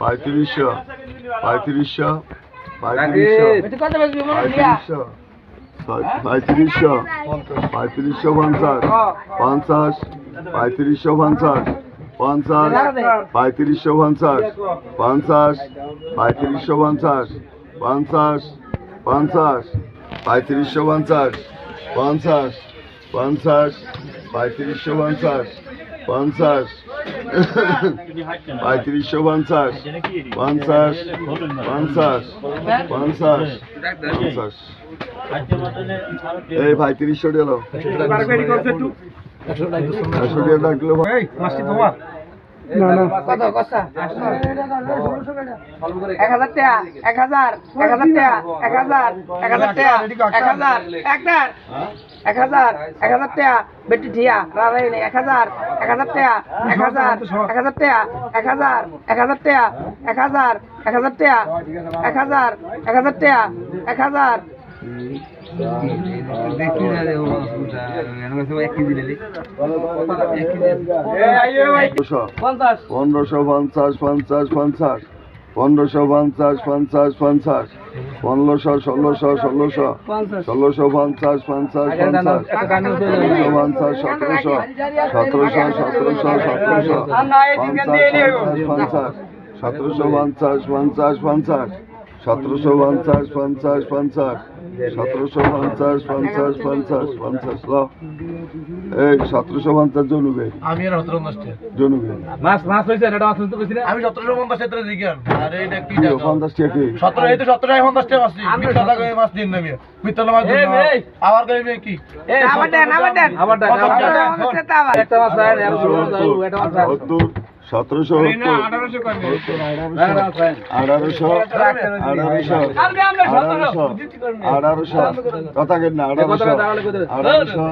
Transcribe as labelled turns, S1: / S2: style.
S1: পঁয়ত্রিশশো পঁয়ত্রিশশো পঁয়ত্রিশশো পঁয়ত্রিশশো পঁয়ত্রিশশো পঁয়ত্রিশশো পঞ্চাশ পঞ্চাশ পঁয়ত্রিশশো পঞ্চাশ পঞ্চাশ পঁয়ত্রিশশো পঞ্চাশ পঞ্চাশ পঁয়ত্রিশশো পঞ্চাশ পঞ্চাশ পঞ্চাশ পঁয়ত্রিশশো পঞ্চাশ পঞ্চাশ পঞ্চাশ পঁয়ত্রিশশো পঞ্চাশ পঞ্চাশ। পঁয়ত্রিশশো পঞ্চাশ। পঞ্চাশ। পঞ্চাশ। পঞ্চাশ। পঞ্চাশ। এই ভাই তিরিশশো গেল একশো টাকা। ডাকলে ভাই।
S2: কত কষ্ট এক হাজার টাকা এক হাজার এক হাজার টাকা এক হাজার এক হাজার টাকা এক হাজার একটার এক হাজার এক হাজার টাকা বেটি ঠিয়া নেই এক হাজার এক হাজার টাকা এক হাজার এক হাজার টাকা এক হাজার এক হাজার টাকা এক হাজার এক হাজার টাকা এক হাজার এক হাজার টাকা এক হাজার।
S1: পনেরোশো
S2: পঞ্চাশ
S1: পনেরোশো পঞ্চাশ। পঞ্চাশ পঞ্চাশ পনেরোশো পঞ্চাশ পঞ্চাশ পঞ্চাশ। পনেরোশো ষোলোশো ষোলোশো।
S2: পঞ্চাশ।
S1: ষোলোশো পঞ্চাশ পঞ্চাশ পঞ্চাশ। ষোলোশো পঞ্চাশ সতেরোশো। সতেরোশো সতেরোশো সতেরোশো। পঞ্চাশ পঞ্চাশ। সতেরোশো পঞ্চাশ পঞ্চাশ পঞ্চাশ। সতেরোশো পঞ্চাশ পঞ্চাশ পঞ্চাশ সতেরোশো পঞ্চাশ পঞ্চাশ পঞ্চাশ পঞ্চাশ ল। এই সতেরোশো পঞ্চাশ জনুবে।
S3: আমি আর সতেরো পঞ্চাশ
S1: জনুবে।
S3: মাছ মাছ হয়েছে এটা মাছ হইতে কইছি আমি সতেরোশো পঞ্চাশ টাকা দিকে আরে এটা কি
S1: পঞ্চাশ টাকা কি?
S3: সতেরো এই তো সতেরো পঞ্চাশ টাকা মাছ মিথ্যা টাকা মাছ দিন নামি মিথ্যা মাছ দিন। আবার কই কি?
S2: আবার দেন আবার দেন।
S3: আবার দেন, আবার দেন।
S2: আবার দেন আবার।
S3: একটা মাছ আয়
S1: সতেরোশো আঠারোশো আঠারোশো আঠারোশো। আঠারোশো কথা কেন না আঠারোশো আঠারোশো।